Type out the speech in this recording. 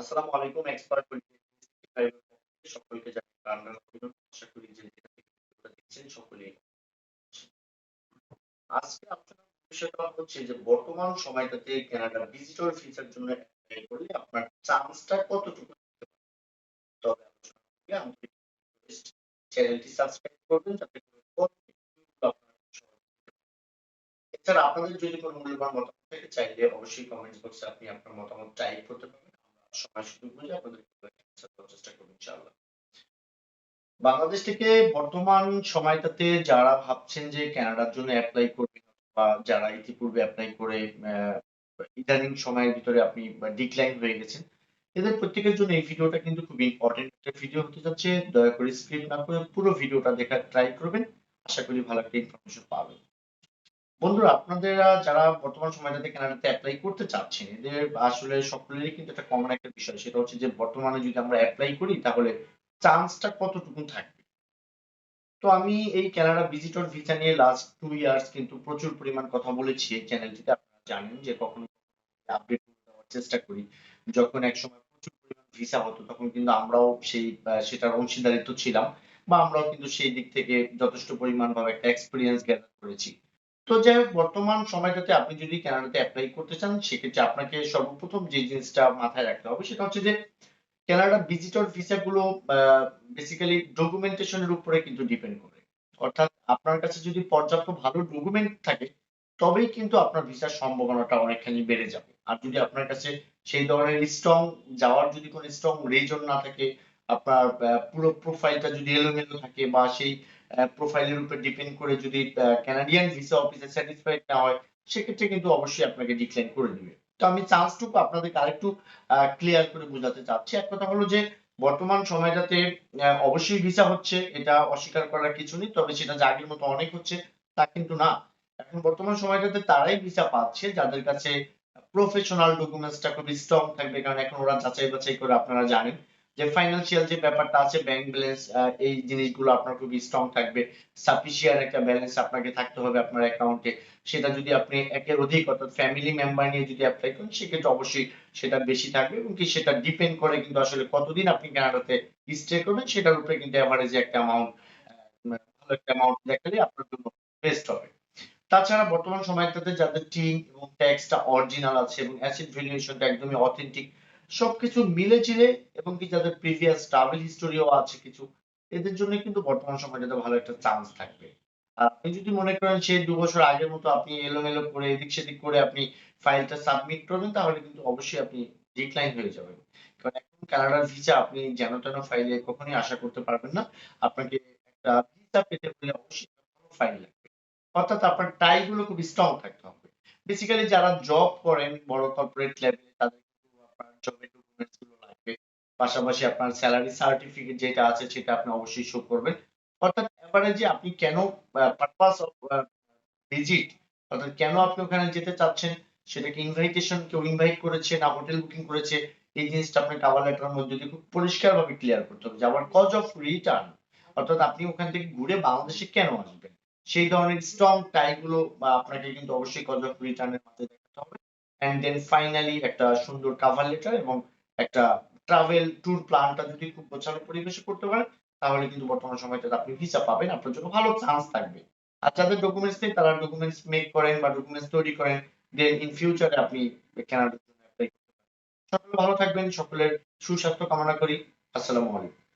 আসসালামু আলাইকুম এক্সপার্ট সকলকে আশা করি যে দেখছেন সকলেই আজকে আপনার বিষয়টা হচ্ছে যে বর্তমান সময়টাতে কানাডা ভিজিটর ভিসার জন্য অ্যাপ্লাই করলে আপনার চান্সটা কতটুকু তবে চ্যানেলটি সাবস্ক্রাইব করবেন, যাতে। এছাড়া আপনাদের যদি কোনো মূল্যবান মতামত থাকে, চাইলে অবশ্যই কমেন্ট বক্সে আপনি আপনার মতামত টাইপ করতে পারেন। বাংলাদেশ থেকে বর্তমান সময়টাতে যারা ভাবছেন যে কানাডার জন্য অ্যাপ্লাই করবেন বা যারা ইতিপূর্বে অ্যাপ্লাই করে ইদানিং সময়ের ভিতরে আপনি ডিক্লাইন হয়ে গেছেন, এদের প্রত্যেকের জন্য এই ভিডিওটা কিন্তু খুব ইম্পর্টেন্ট একটা ভিডিও হতে যাচ্ছে। দয়া করে স্ক্রিপ না করে পুরো ভিডিওটা দেখার ট্রাই করবেন। আশা করি ভালো একটা ইনফরমেশন পাবেন। বন্ধুরা আপনারা যারা বর্তমান সময়টাতে কানাডাতে অ্যাপ্লাই করতে চাচ্ছেন, এদের আসলে সকলেরই কিন্তু একটা কমন একটা বিষয়, সেটা হচ্ছে যে বর্তমানে যদি আমরা অ্যাপ্লাই করি, তাহলে চান্সটা কতটুকু থাকবে? তো আমি এই কানাডা ভিজিটর ভিসা নিয়ে লাস্ট টু ইয়ার্স কিন্তু প্রচুর পরিমাণ কথা বলেছি এই চ্যানেলটিতে আপনারা জানেন যে কখনো আপডেট দেওয়ার চেষ্টা করি। যখন এক সময় প্রচুর পরিমাণ ভিসা হতো, তখন কিন্তু আমরাও সেই সেটার অংশীদারিত্ব ছিলাম, বা আমরাও কিন্তু সেই দিক থেকে যথেষ্ট পরিমাণ ভাবে একটা এক্সপিরিয়েন্স গ্যাদার করেছি। তো যাই হোক, বর্তমান সময়টাতে আপনি যদি কানাডাতে অ্যাপ্লাই করতে চান, সেক্ষেত্রে আপনাকে সর্বপ্রথম যে জিনিসটা মাথায় রাখতে হবে সেটা হচ্ছে যে কানাডা ভিজিটর ভিসা গুলো বেসিক্যালি ডকুমেন্টেশনের উপরে কিন্তু ডিপেন্ড করে। অর্থাৎ আপনার কাছে যদি পর্যাপ্ত ভালো ডকুমেন্ট থাকে, তবেই কিন্তু আপনার ভিসার সম্ভাবনাটা অনেকখানি বেড়ে যাবে। আর যদি আপনার কাছে সেই ধরনের স্ট্রং যাওয়ার যদি কোনো স্ট্রং রিজন না থাকে, আপনার পুরো প্রোফাইলটা যদি এলোমেলো থাকে বা সেই প্রোফাইলের উপর ডিপেন্ড করে যদি কানাডিয়ান ভিসা অফিসে স্যাটিসফাইড না হয়, সেক্ষেত্রে কিন্তু অবশ্যই আপনাকে ডিক্লাইন করে দিবে। তো আমি চান্সটুকু আপনাদেরকে আরেকটু ক্লিয়ার করে বোঝাতে চাচ্ছি। এক কথা হলো যে, বর্তমান সময়টাতে অবশ্যই ভিসা হচ্ছে, এটা অস্বীকার করার কিছু নেই, তবে সেটা যে আগের মতো অনেক হচ্ছে, তা কিন্তু না। এখন বর্তমান সময়টাতে তারাই ভিসা পাচ্ছে, যাদের কাছে প্রফেশনাল ডকুমেন্টসটা খুবই স্ট্রং থাকবে, কারণ এখন ওরা যাচাই বাছাই করে আপনারা জানেন। যে ফাইন্যান্সিয়াল যে ব্যাপারটা আছে ব্যাংক ব্যালেন্স এই জিনিসগুলো আপনার খুবই স্ট্রং থাকবে। সাফিসিয়েন্ট একটা ব্যালেন্স আপনাকে থাকতে হবে আপনার অ্যাকাউন্টে সেটা যদি আপনি একের অধিক অর্থাৎ ফ্যামিলি মেম্বার নিয়ে যদি অ্যাপ্লাই করেন, সেক্ষেত্রে অবশ্যই সেটা বেশি থাকবে এবং কি সেটা ডিপেন্ড করে কিন্তু আসলে কতদিন আপনি কানাডাতে স্টে করবেন, সেটার উপরে কিন্তু এভারেজে একটা অ্যামাউন্ট ভালো একটা অ্যামাউন্ট দেখালে আপনার জন্য বেস্ট হবে। তাছাড়া বর্তমান সময়টাতে যাদের টিম এবং ট্যাক্সটা অরিজিনাল আছে এবং অ্যাসিড ভ্যালুয়েশনটা একদমই অথেন্টিক সবকিছু মিলে চিলে এবং কি যাদের প্রিভিয়াস ট্রাভেল হিস্টোরিও আছে কিছু, এদের জন্য কিন্তু বর্তমান সময়টাতে ভালো একটা চান্স থাকবে। আর আপনি যদি মনে করেন সেই দু বছর আগের মতো আপনি এলোমেলো করে, এদিক সেদিক করে আপনি ফাইলটা সাবমিট করবেন, তাহলে কিন্তু অবশ্যই আপনি ডিক্লাইন হয়ে যাবেন। কারণ এখন কানাডার ভিসা আপনি যেন তেন ফাইলে কখনোই আশা করতে পারবেন না। আপনাকে একটা ভিসা পেতে হলে অবশ্যই ভালো ফাইল লাগবে। অর্থাৎ আপনার টাই গুলো খুব স্ট্রং থাকতে হবে। বেসিক্যালি যারা জব করেন, বড় কর্পোরেট লেভেলে তাদের জবের ডকুমেন্টসগুলো লাগবে। পাশাপাশি আপনার স্যালারি সার্টিফিকেট যেটা আছে সেটা আপনি অবশ্যই শো করবেন। অর্থাৎ এভারেজে আপনি কেন পারপাস অফ ভিজিট অর্থাৎ কেন আপনি ওখানে যেতে চাচ্ছেন, সেটাকে ইনভাইটেশন কেউ ইনভাইট করেছে না হোটেল বুকিং করেছে, এই জিনিসটা আপনার কাভার লেটারের মধ্যে দিয়ে খুব পরিষ্কার ভাবে ক্লিয়ার করতে হবে যে আবার কজ অফ রিটার্ন অর্থাৎ আপনি ওখান থেকে ঘুরে বাংলাদেশে কেন আসবেন? সেই ধরনের স্ট্রং টাই গুলো বা আপনাকে কিন্তু অবশ্যই কজ অফ রিটার্নের মধ্যে এন্ড দেন ফাইনালি একটা সুন্দর কাভার লেটার এবং একটা ট্রাভেল ট্যুর প্ল্যানটা যদি খুব গোছানো পরিবেশে করতে পারেন, তাহলে কিন্তু বর্তমান সময়টাতে আপনি ভিসা পাবেন। আপনার জন্য ভালো চান্স থাকবে। আর যাদের ডকুমেন্টস নেই, তারা ডকুমেন্টস মেক করেন বা ডকুমেন্টস তৈরি করেন দেন ইন ফিউচারে আপনি কানাডার জন্য করতে পারেন। সকলে ভালো থাকবেন, সকলের সুস্বাস্থ্য কামনা করি। আসসালামু আলাইকুম।